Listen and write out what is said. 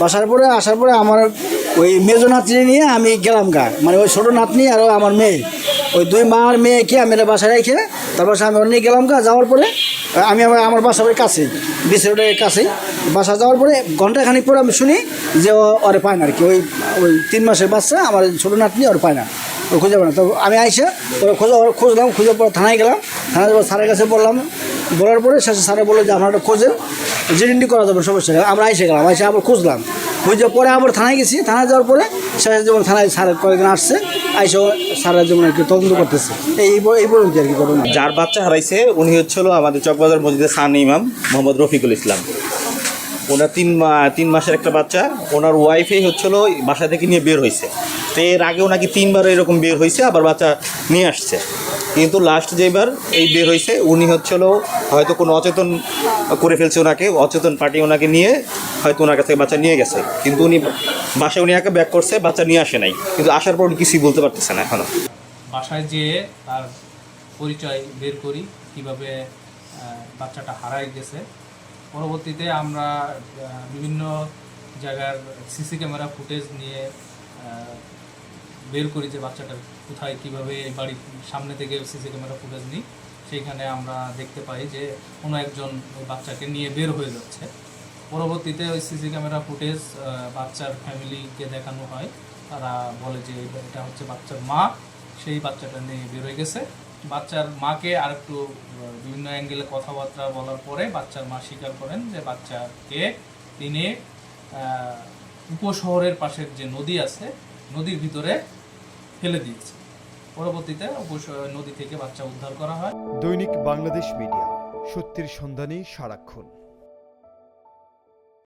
বাসার পরে, আসার পরে আমার ওই মেজো নাতনি নিয়ে আমি গেলাম গা। মানে ওই ছোটো নাতনি আর আমার মেয়ে। ওই দুই মা আর মেয়েকে আমি বাসায় রেখে তারপর আমি ওর নিয়ে গেলাম গা, যাওয়ার পরে, আমি আমার আমার বাসা ওই কাছেই বিশ রোডের কাছেই। বাসা যাওয়ার পরে ঘন্টাখানিক পরে আমি শুনি যে ওরে পায় না আর কি। ওই ওই তিন মাসের বাচ্চা, আমার ছোটো নাতনি, ওর পায় না। ও খুঁজে পায় না। তো আমি আইসে ওরা খোঁজা খুঁজলাম খুঁজে পরে থানায় গেলাম। থানায় স্যারের কাছে বললাম। বলার পরে শেষে স্যারে বলল যে আপনারা খোঁজেন জিডিন্ডি করা যাবে, সমস্যা আমরা এসে গেলাম এসে আবার খুঁজলাম। খুঁজে পরে আবার থানায় গেছি। থানায় যাওয়ার পরে শেষ যেমন থানায় স্যার কয়েকদিন আসছে আইসো স্যাররা আর কি তদন্ত করতেছে। এই এই পর্যন্ত আর কি ঘটনা। যার বাচ্চা হারাইছে, উনি হচ্ছিল আমাদের চকবাজার মসজিদের সান ইমাম, মোহাম্মদ রফিকুল ইসলাম। ওনার তিন তিন মাসের একটা বাচ্চা, ওনার ওয়াইফেই হচ্ছিল ওই বাসা থেকে নিয়ে বের হয়েছে তো এর আগেও নাকি তিনবার এরকম বের হয়েছে, আবার বাচ্চা নিয়ে আসছে। কিন্তু লাস্ট যেবার এই বের হয়েছে, উনি হচ্ছিল হয়তো কোনো অচেতন করে ফেলছে ওনাকে, অচেতন পার্টি ওনাকে নিয়ে হয়তো ওনার কাছে বাচ্চা নিয়ে গেছে। কিন্তু উনি বাসায় উনি একে ব্যাক করছে, বাচ্চা নিয়ে আসে নাই। কিন্তু আসার পর উনি কিছুই বলতে পারতেছে না এখনও বাসায় যেয়ে তার পরিচয় বের করি, কীভাবে বাচ্চাটা হারায় গেছে। পরবর্তীতে আমরা বিভিন্ন জায়গার সিসি ক্যামেরা ফুটেজ নিয়ে বের করি যে বাচ্চাটা কোথায়, কীভাবে বাড়ির সামনে থেকে সিসি ক্যামেরা ফুটেজ নিই, সেইখানে আমরা দেখতে পাই যে কোনো একজন ওই বাচ্চাকে নিয়ে বের হয়ে যাচ্ছে। পরবর্তীতে ওই সিসি ক্যামেরা ফুটেজ বাচ্চার ফ্যামিলিকে দেখানো হয়। তারা বলে যে এটা হচ্ছে বাচ্চার মা, সেই বাচ্চাটা নিয়ে বেরোয় গেছে। বাচ্চার মাকে আর একটু বিভিন্ন অ্যাঙ্গেলে কথাবার্তা বলার পরে বাচ্চার মা স্বীকার করেন যে বাচ্চাকে তিনি উপশহরের পাশের যে নদী আছে, নদীর ভিতরে ফেলে দিয়েছে। পরবর্তীতে নদী থেকে বাচ্চা উদ্ধার করা হয়। দৈনিক বাংলাদেশ মিডিয়া, সত্যির সন্ধানে সারাক্ষণ।